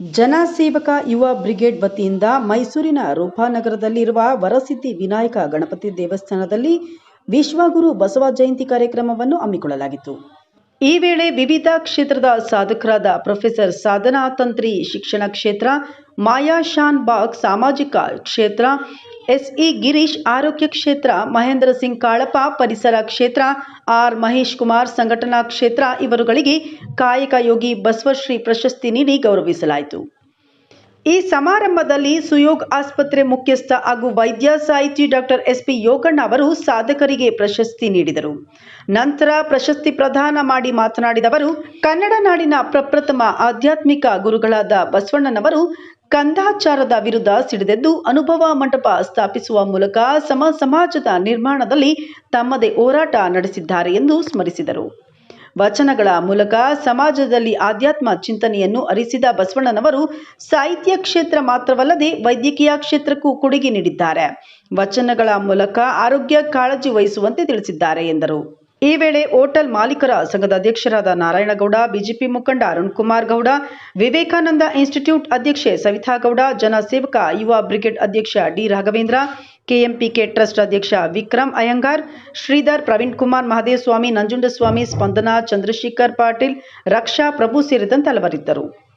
ಜನಸೇವಕ ಯುವ ಬ್ರಿಗೇಡ್ ವತಿಯಿಂದ ಮೈಸೂರಿನ ರೂಪಾನಗರದಲ್ಲಿರುವ ವರಸಿದ್ಧಿ ವಿನಾಯಕ ಗಣಪತಿ ದೇವಸ್ಥಾನದಲ್ಲಿ ವಿಶ್ವಗುರು ಬಸವ ಜಯಂತಿ ಕಾರ್ಯಕ್ರಮವನ್ನು ಹಮ್ಮಿಕೊಳ್ಳಲಾಗಿತ್ತು. ಈ ವೇಳೆ ವಿವಿಧ ಕ್ಷೇತ್ರದ ಸಾಧಕರಾದ ಪ್ರೊಫೆಸರ್ ಸಾಧನಾ ತಂತ್ರಿ ಶಿಕ್ಷಣ ಕ್ಷೇತ್ರ, ಮಾಯಾ ಶಾನ್ ಬಾಗ್ ಸಾಮಾಜಿಕ ಕ್ಷೇತ್ರ ಎಸ್ಇ ಗಿರೀಶ್ ಆರೋಗ್ಯ ಕ್ಷೇತ್ರ, ಮಹೇಂದ್ರ ಸಿಂಗ್ ಕಾಳಪ್ಪ, ಪರಿಸರ ಕ್ಷೇತ್ರ, ಆರ್ ಮಹೇಶ್ ಕುಮಾರ್ ಸಂಘಟನಾ ಕ್ಷೇತ್ರ ಇವರುಗಳಿಗೆ ಕಾಯಕ ಯೋಗಿ ಬಸವಶ್ರೀ ಪ್ರಶಸ್ತಿ ನೀಡಿ ಗೌರವಿಸಲಾಯಿತು. ಈ ಸಮಾರಂಭದಲ್ಲಿ ಸುಯೋಗ್ ಆಸ್ಪತ್ರೆ ಮುಖ್ಯಸ್ಥ ಹಾಗೂ ವೈದ್ಯ ಸಾಹಿತಿ ಡಾಕ್ಟರ್ ಎಸ್ಪಿ ಯೋಗಣ್ಣ ಅವರು ಸಾಧಕರಿಗೆ ಪ್ರಶಸ್ತಿ ನೀಡಿದರು. ನಂತರ ಪ್ರಶಸ್ತಿ ಪ್ರದಾನ ಮಾಡಿ ಮಾತನಾಡಿದ ಅವರು, ಕನ್ನಡ ನಾಡಿನ ಪ್ರಪ್ರಥಮ ಆಧ್ಯಾತ್ಮಿಕ ಗುರುಗಳಾದ ಬಸವಣ್ಣನವರು ಕಂದಾಚಾರದ ವಿರುದ್ಧ ಸಿಡಿದೆದ್ದು ಅನುಭವ ಮಂಟಪ ಸ್ಥಾಪಿಸುವ ಮೂಲಕ ಸಮ ಸಮಾಜದ ನಿರ್ಮಾಣದಲ್ಲಿ ತಮ್ಮದೇ ಹೋರಾಟ ನಡೆಸಿದ್ದಾರೆ ಎಂದು ಸ್ಮರಿಸಿದರು. ವಚನಗಳ ಮೂಲಕ ಸಮಾಜದಲ್ಲಿ ಆಧ್ಯಾತ್ಮ ಚಿಂತನೆಯನ್ನು ಅರಿಸಿದ ಬಸವಣ್ಣನವರು ಸಾಹಿತ್ಯ ಕ್ಷೇತ್ರ ಮಾತ್ರವಲ್ಲದೆ ವೈದ್ಯಕೀಯ ಕ್ಷೇತ್ರಕ್ಕೂ ಕೊಡುಗೆ ನೀಡಿದ್ದಾರೆ. ವಚನಗಳ ಮೂಲಕ ಆರೋಗ್ಯ ಕಾಳಜಿ ವಹಿಸುವಂತೆ ತಿಳಿಸಿದ್ದಾರೆ ಎಂದರು. ಈ ವೇಳೆ ಹೋಟೆಲ್ ಮಾಲೀಕರ ಸಂಘದ ಅಧ್ಯಕ್ಷರಾದ ನಾರಾಯಣಗೌಡ, ಬಿಜೆಪಿ ಮುಖಂಡ ಅರುಣ್ ಕುಮಾರ್ ಗೌಡ, ವಿವೇಕಾನಂದ ಇನ್ಸ್ಟಿಟ್ಯೂಟ್ ಅಧ್ಯಕ್ಷೆ ಸವಿತಾ ಗೌಡ ಜನಸೇವಕ ಯುವ ಬ್ರಿಗೇಡ್ ಅಧ್ಯಕ್ಷ ಡಿ ರಾಘವೇಂದ್ರ, ಕೆಎಂಪಿಕೆ ಟ್ರಸ್ಟ್ ಅಧ್ಯಕ್ಷ ವಿಕ್ರಮ್ ಅಯ್ಯಂಗಾರ್, ಶ್ರೀಧರ್ ಪ್ರವೀಣ್ ಕುಮಾರ್ ಮಹದೇವಸ್ವಾಮಿ ನಂಜುಂಡಸ್ವಾಮಿ, ಸ್ಪಂದನಾ ಚಂದ್ರಶೇಖರ್ ಪಾಟೀಲ್, ರಕ್ಷಾ ಪ್ರಭು ಸೇರಿದಂತೆ ಹಲವರಿದ್ದರು.